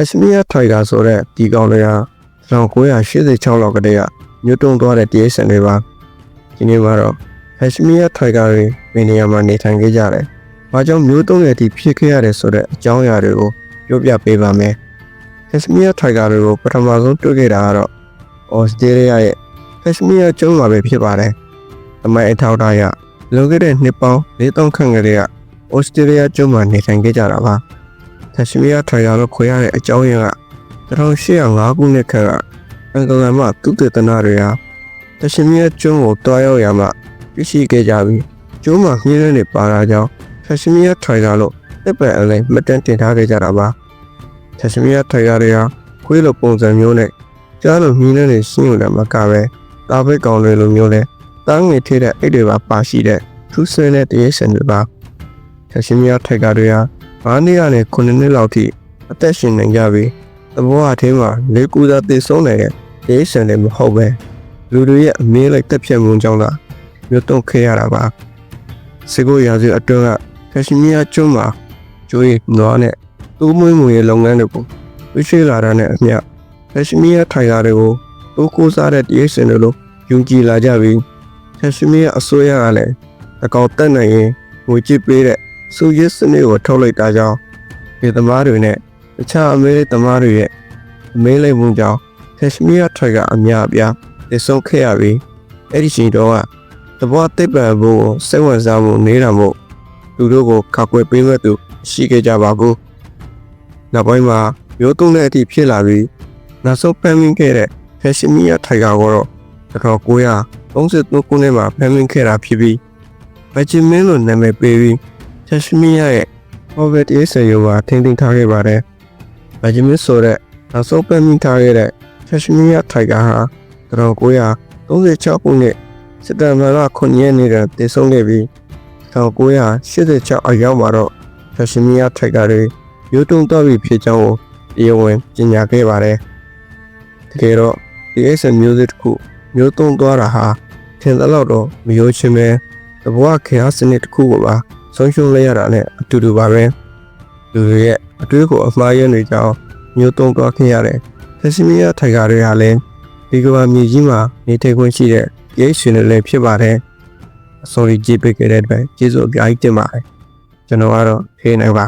Kashmir Tiger ဆိုတဲ့ဒီကောင်တွေဟာ1986လောက်ကတည်းကမြို့တုံသွားတဲ့တရေဆန်တွေပါဒီနေ့မှာတော့ Kashmir Tiger တွေဒီနေရာမှာနေထိုင်ခဲ့ကြတယ်။ဘာကြောင့်မြို့တုံရဲ့ဒီဖြစ်ခဲ့ရတယ်ဆိုတဲ့အကြောင်းအရာတွေကိုပြောပြပေးပါမယ်။ Kashmir Tiger တွေကိုပထမဆုံးတွေ့ခဲ့တာကတော့ Australia ရဲ့ Kashmir ကျွန်းမှာပဲဖြစ်ပါတယ်။အမိုင်အထောက်အထားရလွန်ခဲ့တဲ့နှစ်ပေါင်း4000ခန့်ကလေးက Australia ကျွန်းမှာနေထိုင်ခဲ့ကြတာပါ။ Kashmir Tiger လို့ခေါ်ရတဲ့အကြောင်းရင်းက1805ခုနှစ်ခန့်ကအင်္ဂလန်မှသုတေသနတွေဟာ Kashmir ကျွန်းကိုတွားရောက်ရမှသိရှိခဲ့ကြပြီးကျွန်းမှာမြင်းတွေပါတာကြောင့် Kashmir Tiger လို့တစ်ပယ်အလဲမတန်တင်ထားခဲ့ကြတာပါ။ Kashmir Tiger တွေဟာခွေးလိုပုံစံမျိုးနဲ့ကြားလိုမြင်းတွေရှင်းလို့လည်းမကပဲတာဘိတ်ကောင်တွေလိုမျိုးလဲတန်းငယ်ထည့်တဲ့အိတ်တွေပါပါရှိတဲ့ထူးဆန်းတဲ့တရေဆန်တွေပါ။ Kashmir Tiger တွေဟာ 9နှစ်ကနေ9နှစ်လောက်ထိအသက်ရှင်နေကြပြီးသဘောအထင်းမှာလေကူသာတည်ဆုံးနေတဲ့တရေဆန်တွေမဟုတ်ပဲလူတွေရဲ့အမင်းလိုက်တက်ဖြတ်မှုကြောင့်သာမြို့တုံခဲ့ရတာပါ။စေကိုရာစုအတွင်းကကက်ရှမီးယားကျွန်းမှာကျိုးရည်နွားနဲ့တူးမွေးမှုရဲ့လုပ်ငန်းတွေကိုဝိရှိလာတာနဲ့အမျှကက်ရှမီးယားထိုင်ယာတွေကိုတိုးကိုးစားတဲ့တရေစင်တွေလိုယုံကြည်လာကြပြီးကက်ရှမီးယားအစိုးရကလည်းအကောင်တက်နိုင်ရင်ငွေကြည့်ပေးတဲ့ စူရစ်စနစ်ကိုထုတ်လိုက်တာကြောင့်ဒီသမားတွေနဲ့တခြားအမေရိသမားတွေရဲ့အမေးလိုက်မှုကြောင့်ကက်ရှမီးယားထိုင်ကအများအပြားတည်ဆုံခဲ့ရပြီးအဲ့ဒီချိန်တော့ကတဘောတိတ်ပံဘိုးကိုစိတ်ဝင်စားမှုနေတာမို့သူတို့ကိုခောက်ွယ်ပေးမဲ့သူရှိခဲ့ကြပါဘူးနောက်ပိုင်းမှာမျိုးတုံးတဲ့အထိဖြစ်လာပြီးနောက်ဆုံးဖမ်းမိခဲ့တဲ့ဖက်ရှင်မီယာထိုင်ကာကတော့1933ခုနှစ်မှာဖမ်းမိခဲ့တာဖြစ်ပြီးဘက်ဂျမင်းလို့နာမည်ပေးပြီး ဖက်ရှင်မီယာရဲ့ Hobbit ရေးဆယ်ရုံမှာထိန်းသိမ်းထားခဲ့ပါတယ်ဘက်ဂျမင်းဆိုတဲ့နောက်ဆုံးဖမ်းမိထားခဲ့တဲ့ဖက်ရှင်မီယာထိုင်ကာဟာ1936ခုနှစ်စက်တင်ဘာလ9ရက်နေ့ကတည်ဆုံးခဲ့ပြီး1986အရောက်မှာတော့ဖက်ရှင်မီယာထိုင်ကာတွေရိုးတုံတော့ပြီဖြစ်ကြောင်းကိုတရားဝင်ကြေညာခဲ့ပါတယ်တကယ်တော့ DSN Music တစ်ခုမျိုးတုံးသွားတာဟာထင်သလောက်တော့မရိုးချင်းပဲတဘွားခေတ်စနစ်တစ်ခုကိုပါ ဆုံးရှုံးလိုက်ရတာနဲ့အတူတူပါပဲလူတွေရဲ့အတွေးကိုအမှားရနေကြောင်းမျိုးတုံးသွားခင်ရတယ်ဖက်ရှင်မီယာထိုင်ကာတွေဟာလည်းဒီကမ္ဘာမြေကြီးမှာနေထိုင်ခွင့်ရှိတဲ့ရဲရှင်တွေလည်းဖြစ်ပါတယ်။ sorry ကြည့်ပေးခဲ့တဲ့အတွက်ကျေးဇူးအများကြီးတင်ပါတယ်။ကျွန်တော်ကတော့ဖေးနေပါ